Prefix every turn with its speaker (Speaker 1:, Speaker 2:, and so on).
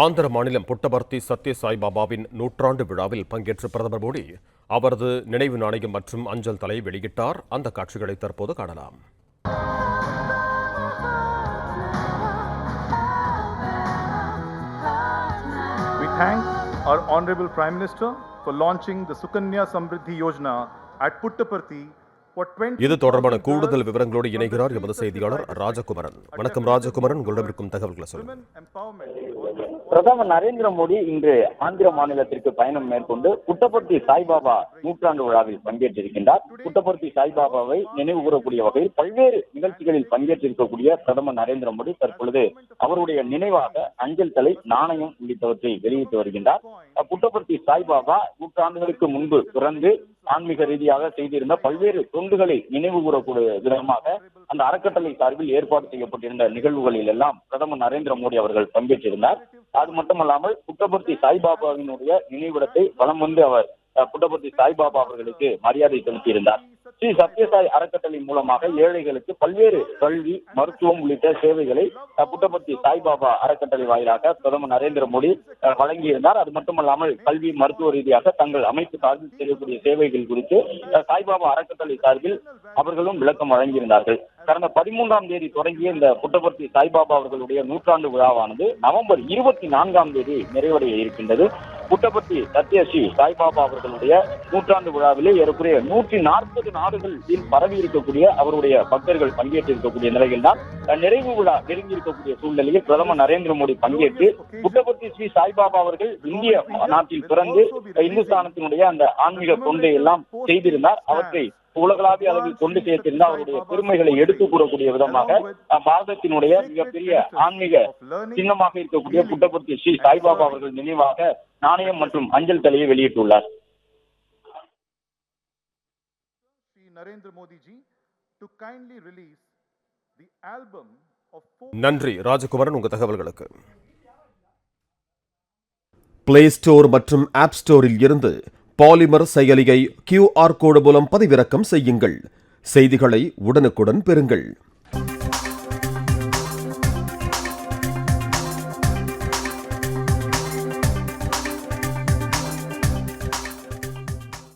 Speaker 1: ஆந்திர மாநிலம் புட்டபர்த்தி சத்ய சாய்பாபாவின் நூற்றாண்டு விழாவில் பங்கேற்ற பிரதமர் மோடி அவரது நினைவு நாணயம் மற்றும் அஞ்சல் தலை வெளியிட்டார். அந்த காட்சிகளை தற்போது காணலாம்.
Speaker 2: We thank our Honorable Prime Minister for launching the Sukanya Samriddhi Yojana at Puttaparthi
Speaker 1: இது தொடர்பான கூடுதல் விவரங்களோடு இணைகிறார் எமது செய்தியாளர் ராஜகுமரன். வணக்கம் ராஜகுமரன். உங்களிடம் இருக்கும் தகவல்களை சொல்லுங்கள்.
Speaker 3: பிரதமர் நரேந்திர மோடி இன்று ஆந்திர மாநிலத்திற்கு பயணம் மேற்கொண்டு புட்டபர்த்தி சாய்பாபா நூற்றாண்டு விழாவில் பங்கேற்றிருக்கின்றார். புட்டபர்த்தி சாய்பாபாவை நினைவு கூறக்கூடிய வகையில் பல்வேறு நிகழ்ச்சிகளில் பங்கேற்றிருக்கக்கூடிய பிரதமர் நரேந்திர மோடி தற்பொழுது அவருடைய நினைவாக அஞ்சல் தலை நாணயம் உள்ளிட்டவற்றை வெளியிட்டு வருகின்றார். புட்டபர்த்தி சாய்பாபா நூற்றாண்டுகளுக்கு முன்பு பிறந்து ஆன்மீக ரீதியாக செய்திருந்த பல்வேறு தொண்டுகளை நினைவு கூறக்கூடிய விதமாக அந்த அறக்கட்டளை சார்பில் ஏற்பாடு செய்யப்பட்டிருந்த நிகழ்வுகளில் எல்லாம் பிரதமர் நரேந்திர மோடி அவர்கள் பங்கேற்றிருந்தார். அது மட்டுமல்லாமல் புட்டபர்த்தி சாய்பாபாவினுடைய நினைவிடத்தை வலம் வந்து அவர் அஹ், புட்டபர்த்தி சாய்பாபா அவர்களுக்கு மரியாதை செலுத்தியிருந்தார். ஸ்ரீ சத்யசாய் அறக்கட்டளை மூலமாக ஏழைகளுக்கு பல்வேறு கல்வி மருத்துவம் உள்ளிட்ட சேவைகளை அஹ், புட்டபர்த்தி சாய்பாபா அறக்கட்டளை வாயிலாக பிரதமர் நரேந்திர மோடி வழங்கியிருந்தார். அது மட்டுமல்லாமல் கல்வி மருத்துவ ரீதியாக தங்கள் அமைப்பு சார்பில் செய்யக்கூடிய சேவைகள் குறித்து சாய்பாபா அறக்கட்டளை சார்பில் அவர்களும் விளக்கம் வழங்கியிருந்தார்கள். கடந்த பதிமூன்றாம் தேதி தொடங்கிய இந்த புட்டபர்த்தி சாய்பாபா அவர்களுடைய நூற்றாண்டு விழாவானது நவம்பர் இருபத்தி நான்காம் தேதி நிறைவடைய இருக்கின்றது. புட்டபர்த்தி சத்யஸ்ரீ சாய்பாபா அவர்களுடைய நூற்றாண்டு விழாவிலே ஏறக்குறைய நூற்றி நாற்பது நாடுகளில் பரவி இருக்கக்கூடிய அவருடைய பக்தர்கள் பங்கேற்றிருக்கக்கூடிய நிலையில் தான் நிறைவு விழா நெருங்கி இருக்கக்கூடிய சூழ்நிலையில் பிரதமர் நரேந்திர மோடி பங்கேற்று புட்டபர்த்தி ஸ்ரீ சாய்பாபா அவர்கள் இந்திய நாட்டில் பிறந்து இந்துஸ்தானத்தினுடைய அந்த ஆன்மீக தொண்டை எல்லாம் செய்திருந்தார். அவற்றை உலகளாவிய அளவில் கொண்டு சேர்த்திருந்த அவருடைய பெருமைகளை எடுத்து கூறக்கூடிய விதமாக பாரதத்தினுடைய மிகப்பெரிய ஆன்மீக சின்னமாக இருக்கக்கூடிய புட்டபர்த்தி ஸ்ரீ சாய்பாபா அவர்கள் நினைவாக நாணயம் மற்றும் அஞ்சல் தலையை வெளியிட்டுள்ளார்.
Speaker 2: to kindly release the album of four
Speaker 1: நன்றி ராஜகுமரன் உங்க தகவல்களுக்கு. பிளே ஸ்டோர் மற்றும் ஆப் ஸ்டோரில் இருந்து பாலிமர் செயலியை கியூஆர் கோடு மூலம் பதிவிறக்கம் செய்யுங்கள். செய்திகளை உடனுக்குடன் பெறுங்கள்.